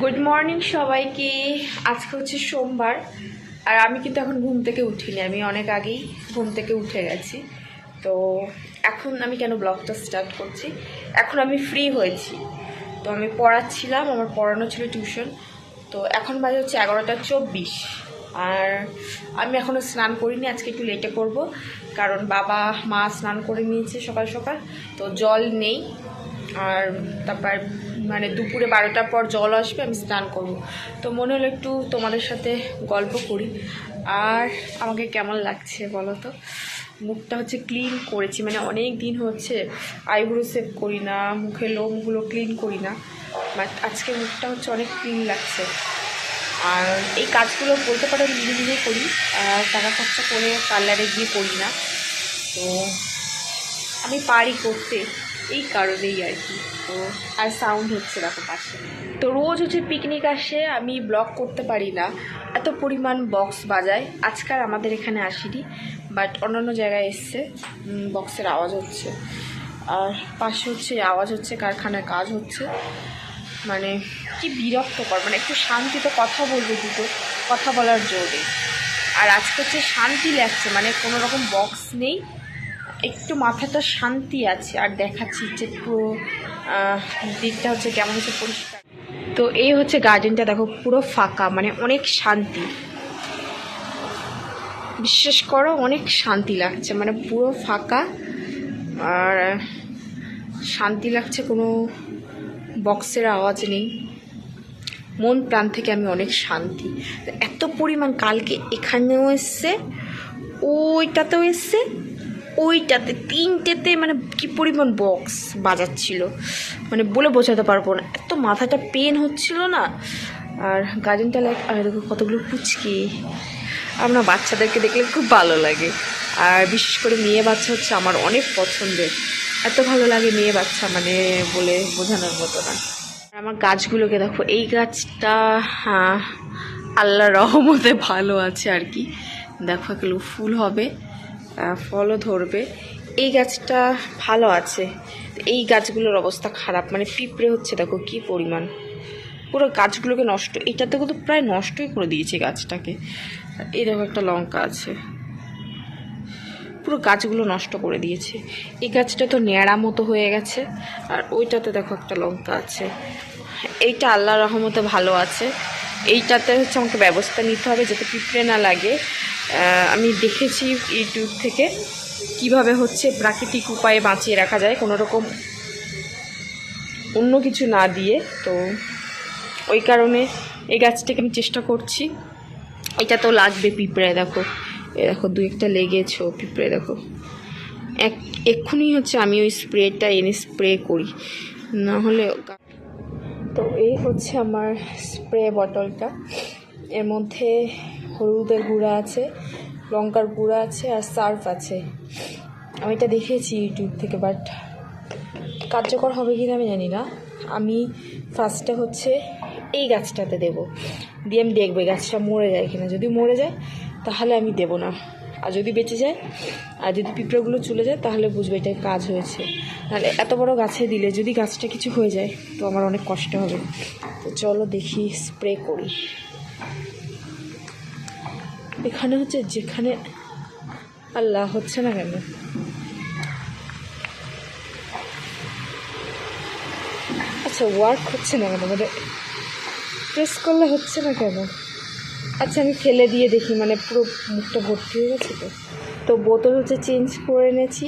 Good morning সবাইকে। আজকে হচ্ছে সোমবার। আর আমি কিন্তু এখন ঘুম থেকে উঠিনি। আমি অনেক আগেই ঘুম থেকে উঠে গেছি। তো এখন আমি কেন ব্লগটা স্টার্ট করছি? এখন আমি ফ্রি হয়েছি। তো আমি পড়াচ্ছিলাম। আমার পড়ানো ছিল টিউশন তো এখন বাজে হচ্ছে এগারোটা চব্বিশ। আর আমি এখনও স্নান করিনি। আজকে একটু লেটে করব। কারণ বাবা, মা স্নান করে নিয়েছে সকাল সকাল। তো জল নেই। আর তারপর মানে দুপুরে বারোটার পর জল আসবে, আমি স্নান করব। তো মনে হলো একটু তোমাদের সাথে গল্প করি। আর আমাকে কেমন লাগছে বলো তো? মুখটা হচ্ছে ক্লিন করেছি মানে অনেক দিন হচ্ছে আইব্রো সেভ করি না, মুখের লোমগুলো ক্লিন করি না বাট আজকে মুখটা হচ্ছে অনেক ক্লিন লাগছে। আর এই কাজগুলো বলতে পারো নিজে নিজে করি, আর টাকা খরচা করে পার্লারে গিয়ে করি না। তো আমি পারি করতে। এই কারণেই আর কি। তো, আর সাউন্ড হচ্ছে দেখো পাশে। তো রোজ হচ্ছে পিকনিক আসে, আমি ব্লগ করতে পারি না। এত পরিমাণ বক্স বাজায়। আজকাল আমাদের এখানে আসেনি বাট অন্যান্য জায়গায় এসছে বক্সের আওয়াজ হচ্ছে। আর পাশে হচ্ছে আওয়াজ হচ্ছে কারখানায় কাজ হচ্ছে। মানে কি বিরক্তকর মানে একটু শান্তিতে কথা বলবে দুটো, কথা বলার জোরে। আর আজকে হচ্ছে শান্তি লাগছে মানে কোনো রকম বক্স নেই। একটু মাথাটা শান্তি আছে, আর দেখাচ্ছি যে পুরো দিকটা হচ্ছে কেমন হচ্ছে পরিষ্কার। তো এই হচ্ছে গার্ডেনটা দেখো, পুরো ফাঁকা মানে অনেক শান্তি। বিশ্বাস করো, অনেক শান্তি লাগছে মানে পুরো ফাঁকা, আর শান্তি লাগছে কোনো বক্সের আওয়াজ নেই। মন প্রাণ থেকে আমি অনেক শান্তি। এত পরিমাণ কালকে এখানেও এসছে, ওইটাতেও এসছে ওইটাতে, তিনটেতে মানে কি পরিমাণ বক্স বাজাচ্ছিল। মানে বলে বোঝাতে পারব না। এত মাথাটা পেন হচ্ছিল না। আর গার্ডেনটা লাইক আর দেখো কতগুলো পুচকি। আমরা বাচ্চাদেরকে দেখলে খুব ভালো লাগে। আর বিশেষ করে মেয়ে বাচ্চা হচ্ছে আমার অনেক পছন্দের। এত ভালো লাগে মেয়ে বাচ্চা মানে বলে বোঝানোর মতো না। আমার গাছগুলোকে দেখো, এই গাছটা হ্যাঁ আল্লাহ রহমতে ভালো আছে আর কি। দেখো এগুলো ফুল হবে। ফলও ধরবে। এই গাছটা ভালো আছে। এই গাছগুলোর অবস্থা খারাপ। মানে পিঁপড়ে হচ্ছে, দেখো কি পরিমাণ। পুরো গাছগুলোকে নষ্ট, এটাতে কিন্তু প্রায় নষ্টই করে দিয়েছে গাছটাকে। এই দেখো একটা লঙ্কা আছে। পুরো গাছগুলো নষ্ট করে দিয়েছে। এই গাছটা তো ন্যাড়া মতো হয়ে গেছে। আর ওইটাতে দেখো একটা লঙ্কা আছে। এইটা আল্লাহ রহমতে ভালো আছে। এইটাতে হচ্ছে আমাকে ব্যবস্থা নিতে হবে যাতে পিঁপড়ে না লাগে। আমি দেখেছি ইউটিউব থেকে কীভাবে হচ্ছে প্রাকৃতিক উপায়ে বাঁচিয়ে রাখা যায়, কোনো রকম অন্য কিছু না দিয়ে। তো ওই কারণে এই গাছটাকে আমি চেষ্টা করছি। এটা তো লাগবে পিঁপড়ে, দেখো। এ দেখো, দু একটা লেগেছো পিঁপড়ে, দেখো। এক, এক্ষুনি হচ্ছে আমি ওই স্প্রেটা এনে স্প্রে করি। না হলে তো এই হচ্ছে আমার স্প্রে বটলটা। এর মধ্যে হলুদের গুঁড়া আছে, লঙ্কার গুঁড়া আছে আর সার্ফ আছে। আমি এটা দেখেছি ইউটিউব থেকে বাট কার্যকর হবে কি না আমি জানি না। আমি ফার্স্টে হচ্ছে এই গাছটাতে দেব। দিয়ে আমি দেখব গাছটা মরে যায় কিনা। যদি মরে যায়, তাহলে আমি দেব না। আর যদি বেঁচে যায়, আর যদি পিঁপড়েগুলো চলে যায়, তাহলে বুঝবে এটার কাজ হয়েছে। নাহলে এত বড় গাছে দিলে, যদি গাছটা কিছু হয়ে যায়, তো আমার অনেক কষ্ট হবে। তো চলো দেখি স্প্রে করি। এখানে হচ্ছে যেখানে আল্লাহ হচ্ছে না কেন? আচ্ছা ওয়ার্ক হচ্ছে না কেন? মানে প্রেস করলে হচ্ছে না কেন? আচ্ছা আমি ফেলে দিয়ে দেখি মানে পুরো মুখটা ভর্তি হয়ে গেছে তো। তো বোতল হচ্ছে চেঞ্জ করে এনেছি,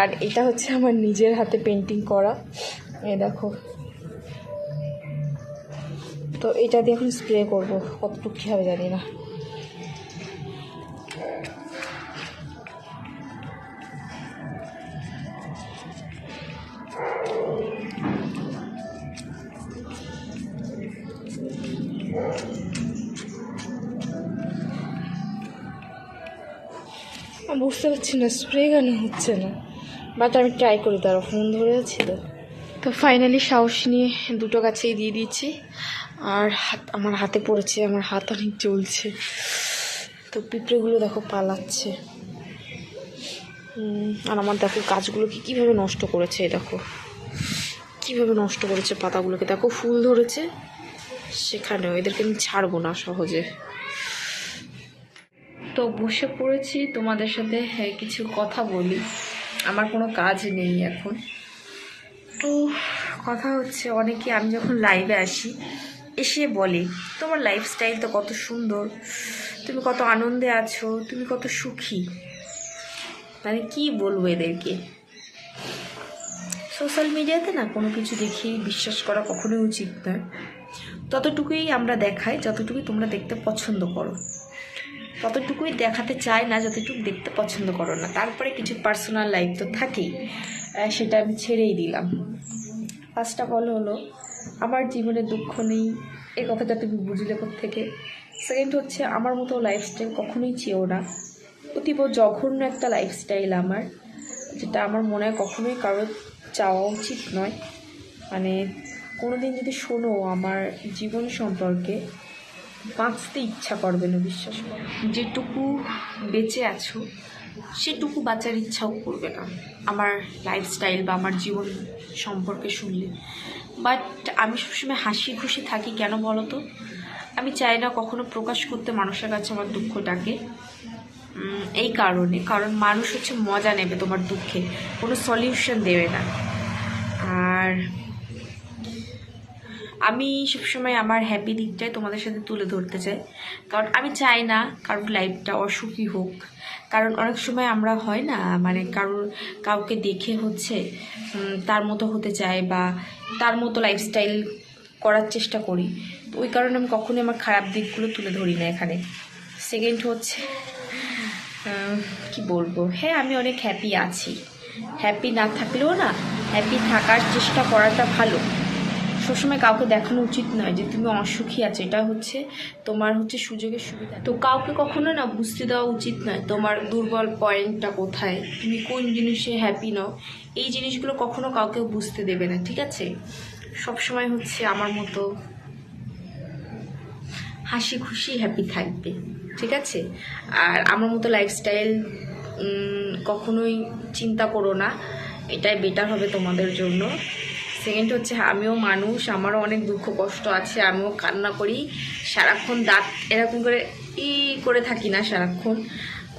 আর এটা হচ্ছে আমার নিজের হাতে পেন্টিং করা। এ দেখো। তো এটা দিয়ে এখন স্প্রে করব, কতটুকু কী হবে জানি না। বুঝতে পারছি না স্প্রে গান হচ্ছে না? বাট আমি ট্রাই করি তার ফোন ধরে আছে তো। তো ফাইনালি সাহস নিয়ে দুটো গাছেই দিয়ে দিয়েছি। আর হাত, আমার হাতে পড়েছে, আমার হাত অনেক জ্বলছে। তো পিঁপড়েগুলো দেখো পালাচ্ছে। আর আমার দেখো গাছগুলোকে কীভাবে নষ্ট করেছে দেখো। কীভাবে নষ্ট করেছে পাতাগুলোকে। দেখো ফুল ধরেছে, সেখানেও এদেরকে আমি ছাড়বো না সহজে। তো বসে পড়েছি তোমাদের সাথে হ্যাঁ, কিছু কথা বলি। আমার কোনো কাজ নেই এখন। তো কথা হচ্ছে অনেকে আমি যখন লাইভে আসি এসে বলে তোমার লাইফস্টাইল তো কত সুন্দর তুমি কত আনন্দে আছো তুমি কত সুখী। মানে কি বলব এদেরকে? সোশ্যাল মিডিয়াতে না কোনো কিছু দেখে বিশ্বাস করা কখনোই উচিত নয়। ততটুকুই আমরা দেখাই যতটুকুই তোমরা দেখতে পছন্দ করো। ততটুকুই দেখাতে চায় না, যতটুকু দেখতে পছন্দ করো না। তারপরে কিছু পার্সোনাল লাইফ তো থাকেই সেটা আমি ছেড়েই দিলাম। ফার্স্ট অফ অল হলো, আমার জীবনে দুঃখ নেই এই কথাটা তুমি বুঝলে থেকে সেকেন্ড হচ্ছে, আমার মতো লাইফস্টাইল কখনোই চেয়েও না। অতীব জঘন্য একটা লাইফস্টাইল আমার, যেটা আমার মনে হয় কখনোই কারোর চাওয়া উচিত নয়। মানে কোনোদিন যদি শোনো, আমার জীবন সম্পর্কে বাঁচতে ইচ্ছা করবে না বিশ্বাস করো। যেটুকু বেঁচে আছো, সেটুকু বাঁচার ইচ্ছাও করবে না। আমার লাইফস্টাইল বা আমার জীবন সম্পর্কে শুনলে। বাট আমি সবসময় হাসি খুশি থাকি, কেন বলো তো আমি চাই না কখনো প্রকাশ করতে মানুষের কাছে আমার দুঃখটাকে এই কারণে। কারণ মানুষ হচ্ছে মজা নেবে তোমার দুঃখে। কোনো সলিউশন দেবে না। আর আমি সবসময় আমার হ্যাপি দিকটাই তোমাদের সাথে তুলে ধরতে চাই। কারণ আমি চাই না কারোর লাইফটা অসুখী হোক। কারণ অনেক সময় আমরা হয় না মানে কারোর, কাউকে দেখে হচ্ছে তার মতো হতে চায় বা তার মতো লাইফস্টাইল করার চেষ্টা করি। তো ওই কারণে আমি কখনোই আমার খারাপ দিকগুলো তুলে ধরি না এখানে। সেকেন্ড হচ্ছে কি বলব? হ্যাঁ আমি অনেক হ্যাপি আছি। হ্যাপি না থাকলেও না হ্যাপি থাকার চেষ্টা করাটা ভালো। সবসময় কাউকে দেখানো উচিত নয় যে তুমি অসুখী আছো, এটা হচ্ছে তোমার হচ্ছে সুযোগের সুবিধা। তো কাউকে কখনো না বুঝতে দেওয়া উচিত নয় তোমার দুর্বল পয়েন্টটা কোথায়, তুমি কোন জিনিসে হ্যাপি নও, এই জিনিসগুলো কখনো কাউকে বুঝতে দেবে না, ঠিক আছে? সবসময় হচ্ছে আমার মতো হাসি খুশি হ্যাপি থাকবে, ঠিক আছে? আর আমার মতো লাইফস্টাইল কখনোই চিন্তা করো না, এটাই বেটার হবে তোমাদের জন্য। সেকেন্ড হচ্ছে, আমিও মানুষ, আমারও অনেক দুঃখ কষ্ট আছে, আমিও কান্না করি। সারাক্ষণ দাঁত এরকম করে ই করে থাকি না সারাক্ষণ।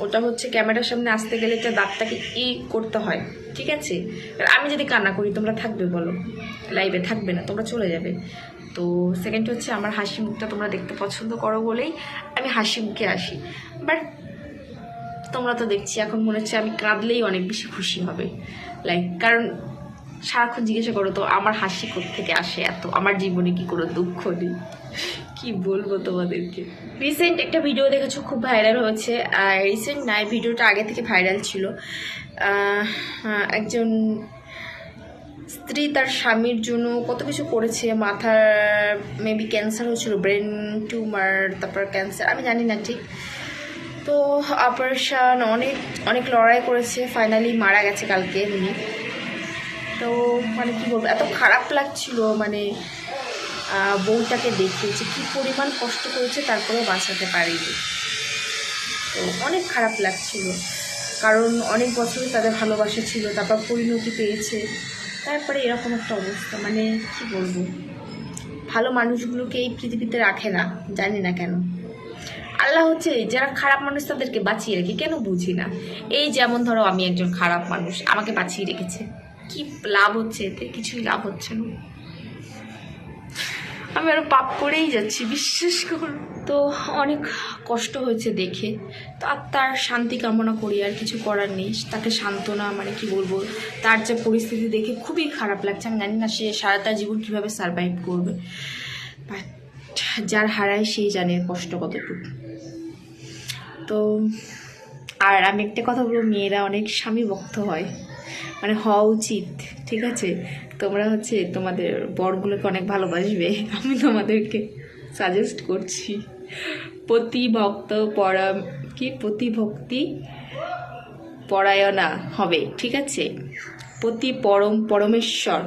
ওটা হচ্ছে ক্যামেরার সামনে আসতে গেলে একটা দাঁতটাকে ই করতে হয়, ঠিক আছে? আমি যদি কান্না করি, তোমরা থাকবে বলো। লাইভে থাকবে না, তোমরা চলে যাবে। তো সেকেন্ড হচ্ছে, আমার হাসি মুখটা তোমরা দেখতে পছন্দ করো বলেই আমি হাসি মুখে আসি। বাট তোমরা তো দেখছি, এখন মনে হচ্ছে আমি কাঁদলেই অনেক বেশি খুশি হবে। লাইক কারণ সারাক্ষণ জিজ্ঞাসা করো তো আমার হাসি থেকে আসে এত? আমার জীবনে কি কোনো দুঃখ নেই? কি বলব তোমাদেরকে? রিসেন্ট একটা ভিডিও দেখেছ খুব ভাইরাল হয়েছে। আর রিসেন্ট নাই ভিডিওটা আগে থেকে ভাইরাল ছিল। আহ, একজন স্ত্রী তার স্বামীর জন্য কত কিছু করেছে। মাথার মেবি ক্যান্সার হয়েছিল ব্রেন টিউমার তারপর ক্যান্সার আমি জানি না ঠিক। তো অপারেশন অনেক অনেক লড়াই করেছে। ফাইনালি মারা গেছে কালকে উনি। তো মানে কি বলব, এত খারাপ লাগছিল মানে বউটাকে দেখে যে কী পরিমাণ কষ্ট করেছে তারপরেও বাঁচাতে পারিনি। তো অনেক খারাপ লাগছিল, কারণ অনেক বছরই তাদের ভালোবাসা ছিল, তারপর পরিণতি পেয়েছে, তারপরে এরকম একটা অবস্থা মানে কি বলব, ভালো মানুষগুলোকে এই পৃথিবীতে রাখে না, জানি না কেন। আল্লাহ হচ্ছে যারা খারাপ মানুষ তাদেরকে বাঁচিয়ে রেখে, কেন বুঝি না? এই যেমন ধরো আমি একজন খারাপ মানুষ, আমাকে বাঁচিয়ে রেখেছে। কি লাভ হচ্ছে এতে? কিছুই লাভ হচ্ছে না। আমি আরও পাপ করেই যাচ্ছি, বিশ্বাস করো। তো অনেক কষ্ট হয়েছে দেখে। তো আর তার শান্তি কামনা করি, আর কিছু করার নেই। তাকে সান্ত্বনা মানে কি বলব, তার যে পরিস্থিতি দেখে খুবই খারাপ লাগছে। আমি জানি না সে সারাটা জীবন কীভাবে সারভাইভ করবে। বাট যার হারায় সেই জানে কষ্ট কতটুকু। তো আর আমি একটা কথা বলব, মেয়েরা অনেক স্বামী ভক্ত হয়। মানে হওয়া উচিত, ঠিক আছে? তোমরা হচ্ছে তোমাদের বরগুলোকে অনেক ভালোবাসবে। আমি তোমাদেরকে সাজেস্ট করছি। প্রতিভক্ত পরা, কি? প্রতিভক্তি পরায়ণা হবে, ঠিক আছে? প্রতি পরম, পরমেশ্বর,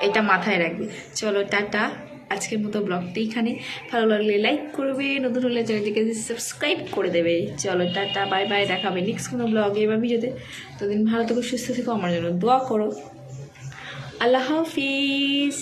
এটা মাথায় রাখবে। চলো, টাটা। আজকের মতো ব্লগটি এখানে। ভালো লাগলে লাইক করবে, নতুন হলে চ্যানেলটিকে সাবস্ক্রাইব করে দেবে। চলো টাটা বাই বাই দেখাবে নেক্সট কোনো ব্লগে বা ভিডিওতে ততদিন ভালো থেকো, সুস্থ থেকো, আমার জন্য দোয়া করো। আল্লাহ হাফিজ।